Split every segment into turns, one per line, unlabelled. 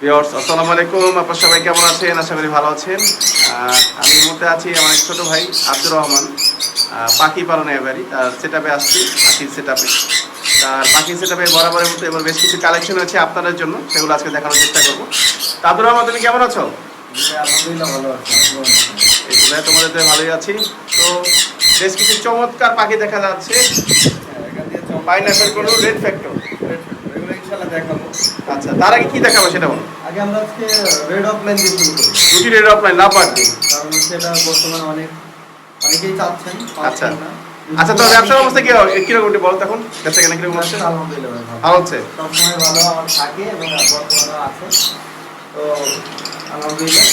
Viewers আসসালামু আলাইকুম। আপনার সবাই কেমন আছেন? আশা করি ভালো আছেন। আমি মুহূর্তে আছি আমার এক ছোট ভাই আব্দুর রহমান। পাখি পালনে এবারই। তার সেট আপে আসছি পাখির সেট আপে তার পাখির সেট আপে বরাবরের মতো এবার বেশ কিছু কালেকশন আছে আপনাদের জন্য। সেগুলো আজকে দেখানোর চেষ্টা করব। তা আব্দুর রহমান তুমি কেমন আছো?
আলহামদুলিল্লাহ ভালো আছি।
এই তোমাদের তো ভালোই আছি। তো বেশ কিছু চমৎকার পাখি দেখা যাচ্ছে। পাইনাপেল কোনো রেড ফ্যাক্টর
এগুলো ইনশাআল্লাহ দেখাবো।
আচ্ছা তার আগে কি দেখাবো সেটা বলো।
আগে আমরা আজকে রেড অফলাইন দিয়ে শুরু করি।
দুটি রেড অফলাইন লাভ পার্টি
কারণ এটা বর্তমানে অনেক অনেকেই চাচ্ছেন
আচ্ছা। আচ্ছা তো ব্যবসার অবস্থা কি কীরকম বলো তখন। ব্যবসা কেন কীরকম হচ্ছে
আলহামদুলিল্লাহ ভালো।
হচ্ছে?
সবসময় ভালো আমার থাকে এবং বর্তমানে আছে। তো আলহামদুলিল্লাহ।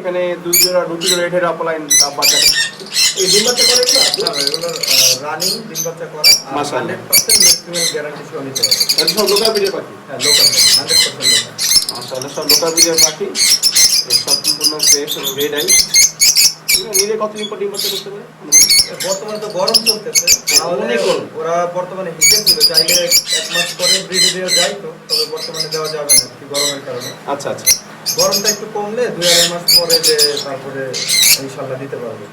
এখানে দুই জোড়া দুটি রেডের অফলাইন বাচ্চা
এই ডিম বাচ্চা করে এগুলো এগুলো রানিং ডিম বাচ্চা করা। হান্ড্রেড পার্সেন্ট ম্যাক্সিমাম গ্যারান্টি সহ নিতে হবে।
সব লোকাল পাখি?
হ্যাঁ লোকাল হান্ড্রেড পার্সেন্ট লোকাল
মাশাআল্লাহ সব লোকাল বিজয় পাখি। সম্পূর্ণ ফ্রেশ এবং রেড আই নিজে কতদিন পর ডিম বাচ্চা করতে পারে?
বর্তমানে তো গরম চলতেছে। তাহলে
অনেক
ওরা বর্তমানে হিটে ছিল চাইলে এক মাস পরে ব্রিডে দেওয়া যায় তো তবে বর্তমানে দেওয়া যাবে না কি গরমের কারণে।
আচ্ছা আচ্ছা।
গরমটা একটু কমলে দুই আড়াই মাস পরে যে তারপরে ইনশাল্লাহ দিতে পারবে।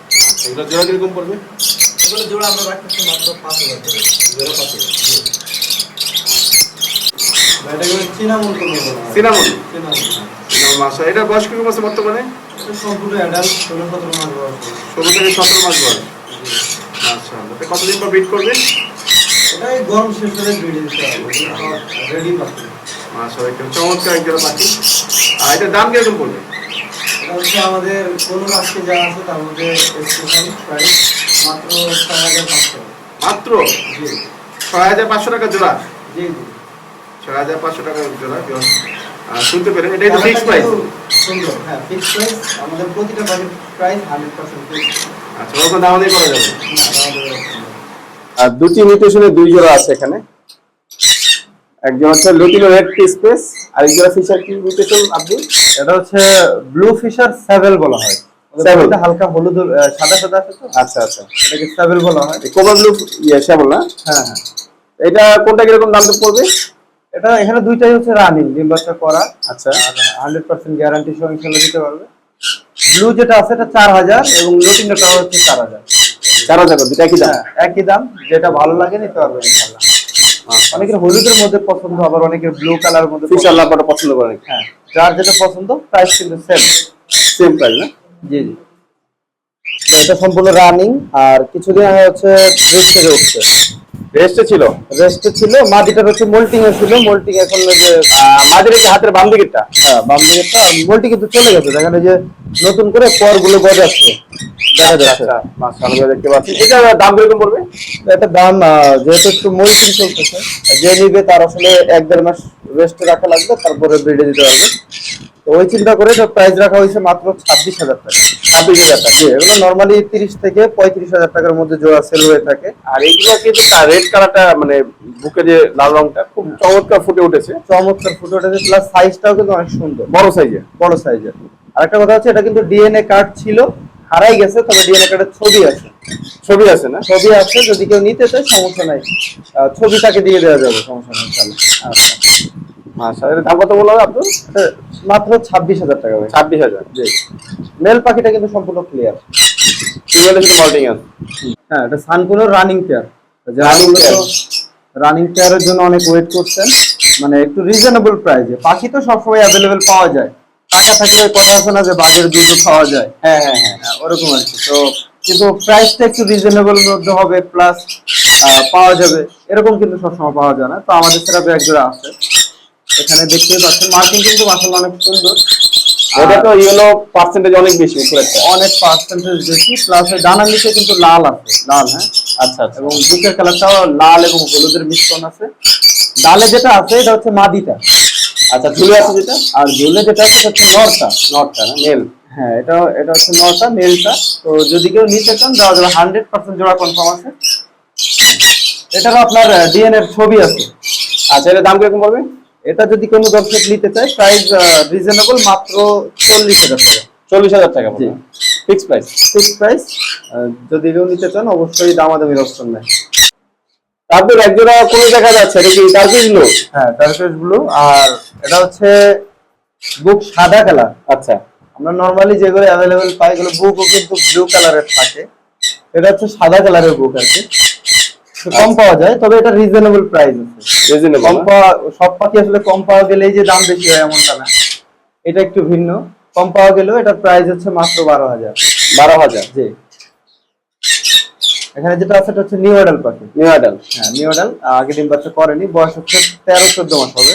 এগুলো জোড়া কীরকম পড়বে?
এগুলো জোড়া আমরা রাখতেছি মাত্র পাঁচ হাজার করে।
জোড়া পাখি
এটা এগুলো চিনামন করব
সিনামন
চিনামন
মাসা এটা বয়স কীরকম আছে বর্তমানে?
সম্পূর্ণ অ্যাডাল্ট ষোলো সতেরো মাস বয়স।
ষোলো থেকে সতেরো মাস বয়স। কতদিন পর বিট করবে?
এটা এই গরম শেষ করে ব্রিডে দিতে হবে রেডি পাচ্ছি।
মাশাআল্লাহ চমৎকার এক জোড়া পাখি। আর এটার দাম কীরকম পড়বে?
এটা হচ্ছে আমাদের কোনো যা আছে তার মধ্যে স্পেশাল প্রাইস মাত্র ছয় হাজার পাঁচশো।
মাত্র?
জি।
ছয় হাজার পাঁচশো টাকা জোড়া?
জি জি।
ছয় হাজার পাঁচশো টাকা জোড়া শুনতে পেলেন এটাই তো ফিক্স প্রাইস
সুন্দর হ্যাঁ প্রাইস আমাদের প্রতিটা বাজেট প্রাইস হান্ড্রেড পার্সেন্ট
আচ্ছা ওরকম দাম দিয়ে করা যাবে?
আমাদের
আর দুটি মিউটেশনের দুই জোড়া আছে এখানে। একজন হচ্ছে লুটিনো রেড স্পেস আর ফিশার কি আপনি
এটা হচ্ছে ব্লু ফিশার স্যাভেল বলা হয়।
Sable।
হালকা হলুদ সাদা সাদা আছে তো?
আচ্ছা আচ্ছা।
এটাকে স্যাভেল বলা হয়।
কোবার ব্লু ইয়ে শ্যামল না?
হ্যাঁ হ্যাঁ।
এটা কোনটা কীরকম দাম পড়বে?
এটা এখানে দুইটাই হচ্ছে রানিং ডিম বাচ্চা করা।
আচ্ছা।
হান্ড্রেড পার্সেন্ট গ্যারান্টি সহ ইনশাল্লাহ দিতে পারবে। ব্লু যেটা আছে এটা চার হাজার এবং হচ্ছে চার হাজার।
চার হাজার দুটা কি দাম?
হ্যাঁ, একই দাম। যেটা ভালো লাগে নিতে পারবে ইনশাল্লাহ অনেকের হলুদের মধ্যে পছন্দ আবার অনেকের ব্লু কালার মধ্যে
ফিশার। লাভটা পছন্দ করেন
হ্যাঁ যার যেটা পছন্দ প্রাইস কিন্তু সেম
সেম প্রাইস না?
জি জি। এটা সম্পূর্ণ রানিং আর কিছুদিন আগে হচ্ছে ব্রিজ থেকে উঠছে।
রেস্টে ছিল?
রেস্টে ছিল মাটিটা হচ্ছে মোল্টিং এ ছিল মোল্টিং এখন ওই যে
মাঝের এই হাতের বাম দিকেরটা।
হ্যাঁ, বাম দিকেরটা মোল্টি কিন্তু চলে গেছে দেখেন যে নতুন করে পরগুলো গজাচ্ছে। দেখা যাচ্ছে।
আচ্ছা মাশাআল্লাহ দেখতে পাচ্ছি। এটা দাম কীরকম পড়বে?
এটা দাম যেহেতু একটু মোল্টিং চলতেছে যে নিবে তার আসলে এক দেড় মাস রেস্টে রাখা লাগবে তারপরে ব্রিডে দিতে পারবে। ওই চিন্তা করে তো প্রাইস রাখা হয়েছে মাত্র ছাব্বিশ হাজার টাকা।
ছাব্বিশ হাজার টাকা।
এগুলো নর্মালি তিরিশ থেকে পঁয়ত্রিশ হাজার টাকার মধ্যে জোড়া সেল হয়ে থাকে।
আর এইগুলো কিন্তু রেড কালারটা মানে বুকে যে লাল রংটা খুব চমৎকার ফুটে উঠেছে।
চমৎকার ফুটে উঠেছে প্লাস সাইজটাও কিন্তু অনেক সুন্দর।
বড় সাইজের
বড় সাইজের আরেকটা কথা হচ্ছে এটা কিন্তু ডিএনএ কার্ড ছিল হারাই গেছে তবে ডিএনএ কার্ডের ছবি আছে।
ছবি আছে না?
ছবি আছে যদি কেউ নিতে চায় সমস্যা নাই। আহ, ছবি তাকে দিয়ে দেওয়া যাবে সমস্যা নেই ইনশাল্লাহ।
আচ্ছা এর দাম কত বলল আপনার
এটা মাত্র ছাব্বিশ হাজার টাকা ভাই।
ছাব্বিশ হাজার?
জি। মেল পাখিটা কিন্তু সম্পূর্ণ ক্লিয়ার
ফিমেলের শুধু মল্টিং আছে।
হ্যাঁ এটা সানকুনো running pair
Running pair।
Running পেয়ারের জন্য অনেক ওয়েট করছেন মানে একটু রিজনেবল প্রাইসে পাখি তো সবসময় অ্যাভেলেবেল পাওয়া যায়। টাকা থাকলে কথা আছে না যে বাঘের দুধ খাওয়া যায়।
হ্যাঁ হ্যাঁ হ্যাঁ।
হ্যাঁ, ওরকম আর কি। তো কিন্তু প্রাইসটা একটু রিজনেবল মধ্যে হবে প্লাস পাওয়া যাবে। এরকম কিন্তু সবসময় পাওয়া যায় না। তো আমাদের সেটা এক জোড়া আছে। এখানে দেখতে পাচ্ছেন মার্কিং কিন্তু মাসাল অনেক সুন্দর।
ওটা তো ইয়েলো পার্সেন্টেজ অনেক বেশি উপরেরটা
অনেক পার্সেন্টেজ বেশি প্লাস ডানার নিচে কিন্তু লাল আছে লাল হ্যাঁ?
আচ্ছা আচ্ছা।
এবং বুকের কালারটাও লাল এবং হলুদের মিশ্রণ আছে। ডালে যেটা আছে এটা হচ্ছে মাদিটা।
আচ্ছা ঝুলে আছে যেটা?
আর ঝুলে যেটা আছে সেটা হচ্ছে নরটা।
নটটা না? মেল
হ্যাঁ এটা এটা হচ্ছে নটা মেলটা তো যদি কেউ নিতে চান দেওয়া যাবে হান্ড্রেড পার্সেন্ট জোড়া কনফার্ম আছে। এটারও আপনার ডিএনএ এর ছবি আছে।
আচ্ছা এটার দাম কীরকম পড়বে?
এটা যদি কোনো দর্শক নিতে চায় প্রাইস রিজনেবল মাত্র চল্লিশ হাজার টাকা।
চল্লিশ হাজার টাকা
জি।
ফিক্স প্রাইস
ফিক্স প্রাইস যদি কেউ নিতে চান অবশ্যই দামাদামির অপশন নেই
তারপর একজোড়া কোনো দেখা যাচ্ছে এটা কি পিছলো
হ্যাঁ টার্কিশ ব্লু আর এটা হচ্ছে বুক সাদা কালার
আচ্ছা।
আমরা নর্মালি যেগুলো অ্যাভেলেবেল পাই এগুলো বুকও কিন্তু ব্লু কালারের থাকে। এটা হচ্ছে সাদা কালারের বুক আর কি। কম পাওয়া যায় তবে এটা রিজনেবল প্রাইস আছে।
রিজনেবল
কম পাওয়া সব পাখি আসলে কম পাওয়া গেলেই যে দাম বেশি হয় এমনটা না। এটা একটু ভিন্ন। কম পাওয়া গেলেও এটার প্রাইস হচ্ছে মাত্র বারো হাজার।
বারো হাজার?
জি। এখানে যেটা আছে এটা হচ্ছে নিউ অ্যাডাল পাখি।
নিউ আইডাল
হ্যাঁ নিউ অ্যাডাল আগে ডিম বাচ্চা করেনি বয়স হচ্ছে তেরো চোদ্দ মাস হবে।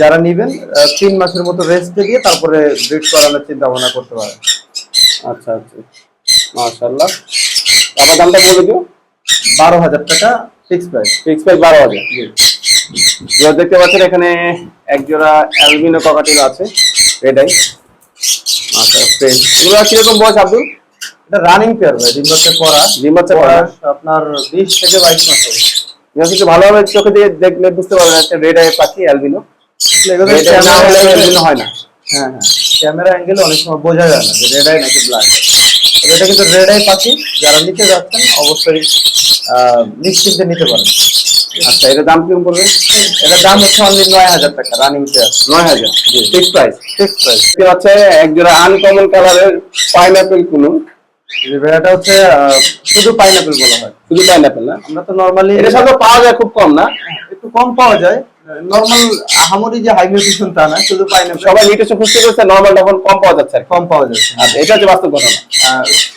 যারা নিবেন তিন মাসের মতো রেস্ট দিয়ে তারপরে ব্রিড করানোর চিন্তা ভাবনা করতে পারেন।
আচ্ছা আচ্ছা। মাশাআল্লাহ। আমার দামটা বলে দিও
বারো হাজার টাকা ফিক্স প্রাইস
ফিক্স প্রাইস বারো হাজার। এবার দেখতে পাচ্ছেন এখানে এক জোড়া অ্যালবিনো ককাটিল আছে এটাই আচ্ছা ফ্রেশ এগুলো কীরকম বয়স আব্দুল?
এটা রানিং পেয়ার ভাই ডিম বাচ্চা করা।
ডিম বাচ্চা করা?
আপনার বিশ থেকে বাইশ মাস হবে।
এগুলো কিছু ভালোভাবে চোখে দিয়ে দেখলে বুঝতে পারবেন একটা রেড আই পাখি অ্যালবিনো। অ্যালবিনো হয় না।
হ্যাঁ হ্যাঁ। ক্যামেরা অ্যাঙ্গেল অনেক সময় বোঝা যায় না যে রেড আই নাকি ব্ল্যাক এটা কিন্তু রেড আই পাখি যারা নিতে যাচ্ছেন অবশ্যই নিশ্চিন্তে নিতে পারেন।
আচ্ছা এটার দাম কীরকম পড়বে?
এটার দাম হচ্ছে অনলি নয় হাজার টাকা রানিং পেয়ার
নয় হাজার? ফিক্স প্রাইস
ফিক্স প্রাইস
পাচ্ছে এক জোড়া আনকমন কালারের পাইনাপেল কুনু
ভেড়াটা হচ্ছে শুধু পাইনাপেল বলা হয়।
শুধু পাইনাপেল না?
আমরা তো নর্মালি
এটা সাথে পাওয়া যায় খুব কম না?
একটু কম পাওয়া যায়। নর্মাল আহামরি যে হাই নিউট্রিশন তা না শুধু পাইনাপেল
সবাই নিউট্রিশন খুঁজতে করছে নর্মাল তখন কম পাওয়া যাচ্ছে
কম পাওয়া যাচ্ছে।
আচ্ছা এটা হচ্ছে বাস্তব ঘটনা।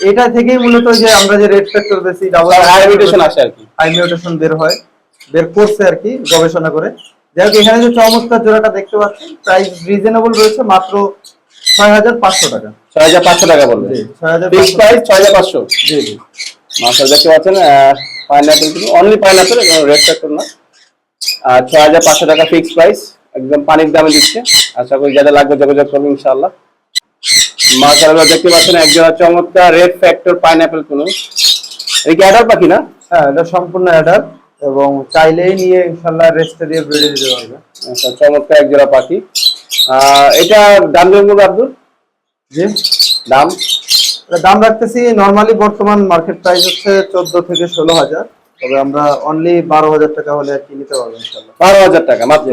এটা থেকেই মূলত যে আমরা যে রেড ফ্যাক্টর বেশি ডাবল
হাই মিউটেশন আসে আর কি।
হাই মিউটেশন বের হয় বের করছে আর কি গবেষণা করে। যাই হোক এখানে যে চমৎকার জোড়াটা দেখতে পাচ্ছেন প্রাইস রিজনেবল রয়েছে মাত্র ছয় হাজার পাঁচশো টাকা।
ছয় হাজার পাঁচশো টাকা বলবে
ছয় হাজার
প্রাইস ছয় হাজার পাঁচশো।
জি জি।
মাস্টার দেখতে পাচ্ছেন pineapple only pineapple red factor না আর ছয় হাজার পাঁচশো টাকা ফিক্স প্রাইস একদম পানির দামে দিচ্ছে। আশা করি যাদের লাগবে যোগাযোগ করবেন ইনশাআল্লাহ। মাশাআল্লাহ দেখতে পাচ্ছেন একজন চমৎকার রেড ফ্যাক্টর পাইনাপেল কোনো। এটা কি অ্যাডাল্ট পাখি না?
হ্যাঁ এটা সম্পূর্ণ অ্যাডাল্ট এবং চাইলেই নিয়ে ইনশাল্লাহ রেস্টে দিয়ে বেড়ে দিতে পারবে।
আচ্ছা চমৎকার এক জোড়া পাখি এটা দাম দেবেন বলব আব্দুল?
জি।
দাম?
দাম রাখতেছি নর্মালি বর্তমান মার্কেট প্রাইস হচ্ছে চোদ্দ থেকে ষোলো হাজার। তবে আমরা অনলি বারো হাজার টাকা হলে আর কি নিতে পারব ইনশাল্লাহ
বারো হাজার টাকা মাত্র।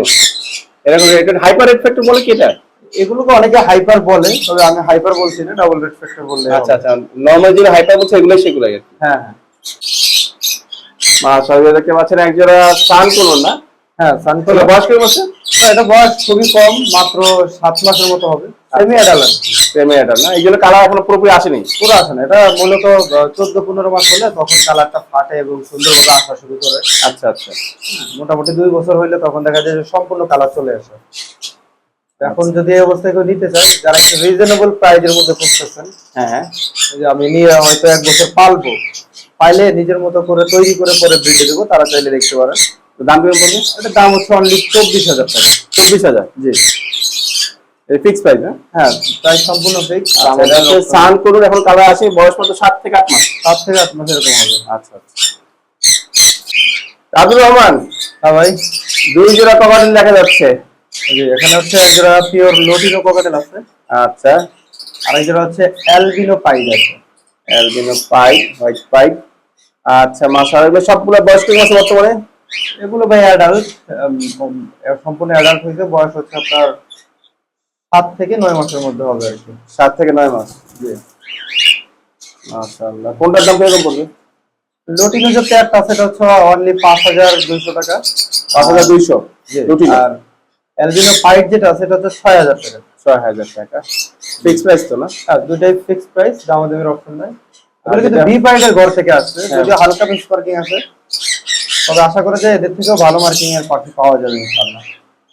এরকম রেটেড হাইপার ফ্যাক্টর বলে কি এটা?
এগুলোকে অনেকে হাইপার বলে তবে আমি হাইপার বলছি না ডাবল রেড ফ্যাক্টর বললে
আচ্ছা আচ্ছা নর্মাল যেগুলো হাইপার বলছে এগুলোই সেগুলোই
হ্যাঁ হ্যাঁ।
মাশাআল্লাহ দেখতে পাচ্ছেন এক জোড়া সান কোন না?
হ্যাঁ সানকোলা
তাহলে বয়স কত বছর?
এটা বয়স খুবই কম মাত্র সাত মাসের মতো হবে। সেমি অ্যাডাল্ট
সেমি এটা না। এই জন্য কালার এখনও পুরোপুরি আসেনি।
পুরো আসে না এটা মূলত চোদ্দ পনেরো মাস হলে তখন কালারটা ফাটে এবং সুন্দরভাবে আসা শুরু করে।
আচ্ছা আচ্ছা।
মোটামুটি দুই বছর হইলে তখন দেখা যায় যে সম্পূর্ণ কালার চলে আসে। এখন যদি এই অবস্থায় কেউ নিতে চায় যারা একটু রিজনেবল প্রাইজের মধ্যে খুঁজতেছেন
হ্যাঁ। হ্যাঁ
যে আমি নিয়ে হয়তো এক বছর পালবো পাইলে নিজের মতো করে তৈরি করে পরে ব্রিডে দেবো তারা চাইলে দেখতে পারেন।
দাম পড়বে
এটার দাম হচ্ছে অনলি চব্বিশ হাজার টাকা।
চব্বিশ হাজার?
জি।
ফিক্স প্রাইস
হ্যাঁ প্রাইস সম্পূর্ণ ফিক্স
আচ্ছা, হচ্ছে সান করুন এখন কালার আছে বয়স মতো সাত থেকে আট মাস।
সাত থেকে আট মাস এরকম হবে।
আচ্ছা আচ্ছা। আব্দুর রহমান
হ্যাঁ ভাই।
দুই জোড়া দেখা যাচ্ছে।
এখানে হচ্ছে এক জোড়া পিওর লোটিনো কোকাটেল আছে।
আচ্ছা।
জোড়া হচ্ছে অ্যালবিনো পাইড আছে।
অ্যালবিনো হোয়াইট আচ্ছা মাসা এগুলো সবগুলো বয়স কত বর্তমানে?
এগুলো ভাই অ্যাডাল্ট সম্পূর্ণ অ্যাডাল্ট হয়েছে বয়স হচ্ছে আপনার সাত থেকে নয় মাসের মধ্যে হবে আর কি।
সাত থেকে নয় মাস?
জি।
মাশাআল্লাহ। কোনটার দাম কীরকম পড়বে?
লোটিনো যে প্যাডটা সেটা হচ্ছে অনলি পাঁচ হাজার দুইশো টাকা।
পাঁচ হাজার দুইশো?
আর অ্যালবিনো যেটা সেটা হচ্ছে ছয় হাজার টাকা।
ছয় হাজার টাকা। ফিক্স প্রাইস তো না?
হ্যাঁ দুটাই ফিক্সড প্রাইস দামাদামির অপশন নাই। এগুলো কিন্তু বি পাইডের ঘর থেকে আসছে
হ্যাঁ।
যদিও হালকা বেশ পার্কিং আছে। তবে আশা করা যায় এদের থেকেও ভালো মার্কিং এর পাখি পাওয়া যাবে ইনশাআল্লাহ।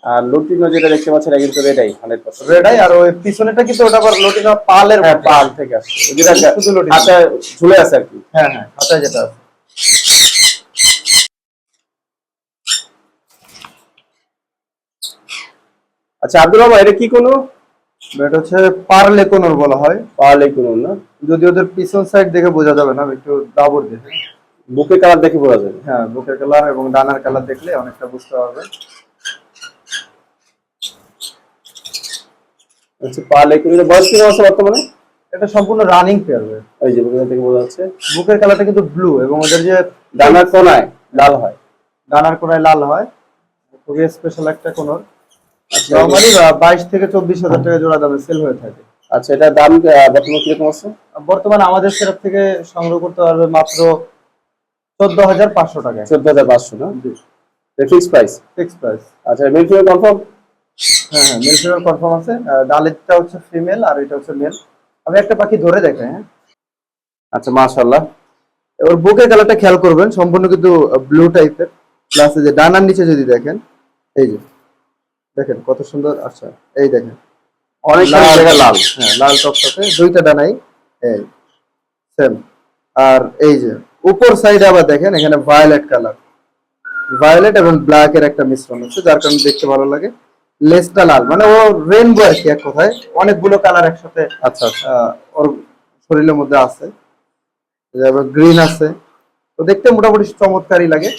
আর লুটিনো যেটা দেখতে পাচ্ছেন এটা কিন্তু red eye hundred percent
red eye আর ওই পিছনেটা কিন্তু ওটা আবার লোটিনো পালের
হ্যাঁ পাল থেকে আসছে। যেটা
শুধু লুটিনো।
আচ্ছা ঝুলে আছে আর কি।
হ্যাঁ হ্যাঁ খাতায় যেটা আছে।
আচ্ছা আব্দুর রহমান এটা কি কোনো?
এটা হচ্ছে পার্লে কোনর বলা হয়।
পার্লে কোনো না?
যদি ওদের পিছন সাইড দেখে বোঝা যাবে না একটু দাবর দেখে।
বুকে কালার দেখে বোঝা যাবে।
হ্যাঁ বুকের কালার এবং ডানার কালার দেখলে অনেকটা বুঝতে পারবে।
আচ্ছা পার্লে কোনো বয়স কীরকম আছে বর্তমানে?
এটা সম্পূর্ণ রানিং পেয়ার
ওই যে বুকে থেকে বোঝা যাচ্ছে।
বুকের কালারটা কিন্তু ব্লু এবং ওদের যে
ডানার কোনায় লাল হয়।
ডানার কোনায় লাল হয়। খুবই স্পেশাল একটা কোনর।
আচ্ছা
নর্মালি বাইশ থেকে চব্বিশ হাজার টাকা জোড়া দামে সেল হয়ে থাকে।
আচ্ছা এটার দাম বর্তমানে কীরকম আছে?
বর্তমানে আমাদের সেরাপ থেকে সংগ্রহ করতে পারবে মাত্র চোদ্দ হাজার পাঁচশো টাকায়।
চোদ্দ হাজার পাঁচশো না? ফিক্স প্রাইস
ফিক্স প্রাইস
আচ্ছা মিল কনফার্ম
হ্যাঁ হ্যাঁ মেল ফিমেল কনফার্ম আছে ডালেরটা হচ্ছে ফিমেল আর এটা হচ্ছে মেল আমি একটা পাখি ধরে দেখাই হ্যাঁ।
আচ্ছা মাশাআল্লাহ।
ওর বুকের কালারটা খেয়াল করবেন সম্পূর্ণ কিন্তু ব্লু টাইপের প্লাস যে ডানার নিচে যদি দেখেন এই যে দেখেন কত সুন্দর আচ্ছা এই দেখেন।
অনেক লাল
হ্যাঁ লাল টকটকে দুইটা ডানাই এই সেম আর এই যে উপর সাইডে আবার দেখেন এখানে ভায়োলেট কালার ভায়োলেট এবং ব্ল্যাক এর একটা মিশ্রণ আছে যার কারণে দেখতে ভালো লাগে। লেসটা লাল মানে ও রেনবো আর কি এক কথায়। অনেকগুলো কালার একসাথে
আচ্ছা আচ্ছা।
ওর শরীরের মধ্যে আছে। গ্রিন আছে। তো দেখতে মোটামুটি চমৎকারই লাগে।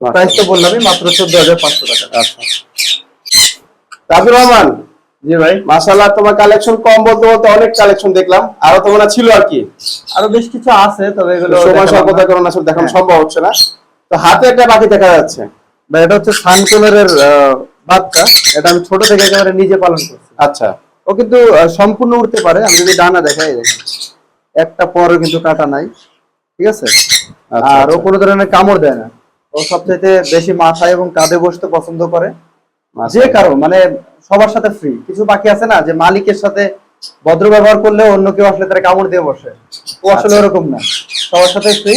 প্রাইস তো বললামই মাত্র চোদ্দ হাজার পাঁচশো টাকা।
আচ্ছা। রাজুর রহমান।
জি ভাই।
মাশাআল্লাহ তোমার কালেকশন কম বলতে বলতে অনেক কালেকশন দেখলাম। আরও তোমার ছিল আর কি।
আরও বেশ কিছু আছে তবে এগুলো
সময় স্বল্পতার কারণে আসলে দেখানো
হ্যাঁ।
সম্ভব হচ্ছে না। তো হাতে একটা বাকি দেখা যাচ্ছে।
ভাই এটা হচ্ছে সানকুলারের বাচ্চা এটা আমি ছোট থেকে একেবারে নিজে পালন করছি।
আচ্ছা।
ও কিন্তু সম্পূর্ণ উঠতে পারে। আমি যদি ডানা দেখাই দেখি একটা পরও কিন্তু কাটা নাই ঠিক আছে?
আচ্ছা,
আর ও
আচ্ছা।
কোনো ধরনের কামড় দেয় না। ও সবচেয়ে বেশি মাথায় এবং কাঁধে বসতে পছন্দ করে। যে কারও মানে সবার সাথে ফ্রি কিছু বাকি আছে না যে মালিকের সাথে ভদ্র ব্যবহার করলে অন্য কেউ আসলে তারা কামড় দিয়ে বসে। ও আসলে
আচ্ছা।
ওরকম না। সবার সাথে ফ্রি।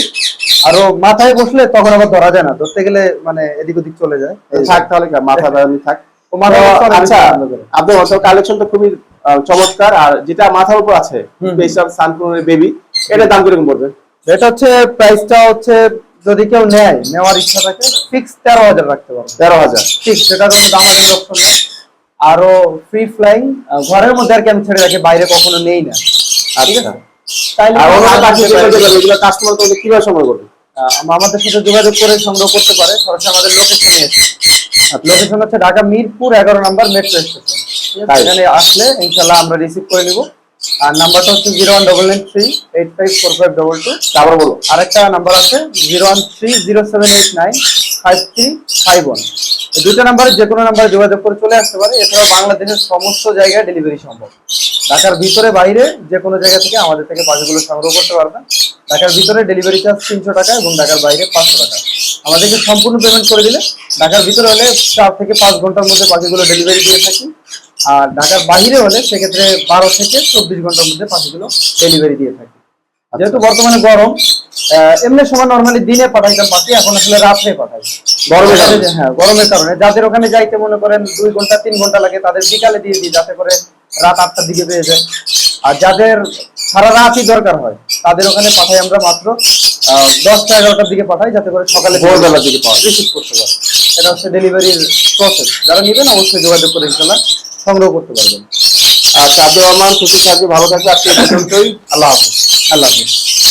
আর ও মাথায় বসলে তখন আবার ধরা যায় না। ধরতে গেলে মানে এদিক ওদিক চলে যায়।
থাক তাহলে মাথা ব্যথা থাক। আচ্ছা খুবই চমৎকার। আর যেটা মাথার উপর আছে স্পেশাল সানকুনের বেবি এটার দাম কীরকম পড়বে?
এটা হচ্ছে প্রাইসটা হচ্ছে যদি কেউ নেয় নেওয়ার ইচ্ছা থাকে ফিক্স তেরো হাজার রাখতে পারবে।
তেরো হাজার।
ফিক্স সেটা কোনো দামাদামি অপশন নেই আরও ফ্রি ফ্লাইং ঘরের মধ্যে আর কি আমি ছেড়ে রাখি বাইরে কখনো নেই না। ঠিক
আচ্ছা।
আছে
যেগুলো এগুলো কাস্টমার তোমাদের কীভাবে সময় করবে?
আমাদের সাথে যোগাযোগ করে সংগ্রহ করতে পারে সরাসরি আমাদের লোকেশনে এসে। লোকেশন হচ্ছে ঢাকা মিরপুর এগারো নাম্বার মেট্রো স্টেশন। এখানে আসলে ইনশাল্লাহ আমরা রিসিভ করে নিব। আর নাম্বারটা হচ্ছে zero one double nine three eight five four five double two
তারপর বলো।
আরেকটা নাম্বার আছে zero one three zero seven eight nine five three five one দুটো নাম্বারে যে কোনো নাম্বারে যোগাযোগ করে চলে আসতে পারে। এছাড়াও বাংলাদেশের সমস্ত জায়গায় ডেলিভারি সম্ভব। ঢাকার ভিতরে বাইরে যে কোনো জায়গা থেকে আমাদের থেকে পাখিগুলো সংগ্রহ করতে পারবেন। ঢাকার ভিতরে ডেলিভারি চার্জ তিনশো টাকা এবং ঢাকার বাইরে পাঁচশো টাকা। আমাদেরকে সম্পূর্ণ পেমেন্ট করে দিলে ঢাকার ভিতরে হলে চার থেকে পাঁচ ঘণ্টার মধ্যে পাখিগুলো ডেলিভারি দিয়ে থাকি। আর ঢাকার বাইরে হলে সেক্ষেত্রে বারো থেকে চব্বিশ ঘণ্টার মধ্যে পাখিগুলো ডেলিভারি দিয়ে থাকি। যেহেতু বর্তমানে গরম এমনি সময় নর্মালি দিনে পাঠাইতাম পাখি এখন আসলে রাত্রে পাঠাই।
গরমের কারণে?
হ্যাঁ গরমের কারণে। যাদের ওখানে যাইতে মনে করেন দুই ঘণ্টা তিন ঘণ্টা লাগে তাদের বিকালে দিয়ে দিই যাতে করে রাত আটটার দিকে পেয়ে যায়। আর যাদের সারা রাতই দরকার হয় তাদের ওখানে পাঠাই আমরা মাত্র আহ, দশটা এগারোটার দিকে পাঠাই যাতে করে সকালে
ভোরবেলার দিকে পাওয়া যায়।
রিসিভ করতে পারে। এটা হচ্ছে ডেলিভারির প্রসেস যারা নেবেন অবশ্যই যোগাযোগ করে ইনশাল্লাহ সংগ্রহ করতে পারবেন।
আর আব্দুর আমার সুস্থ থাকবে। ভালো থাকবে আজকে আল্লাহ হাফিজ।
আল্লাহ হাফিজ।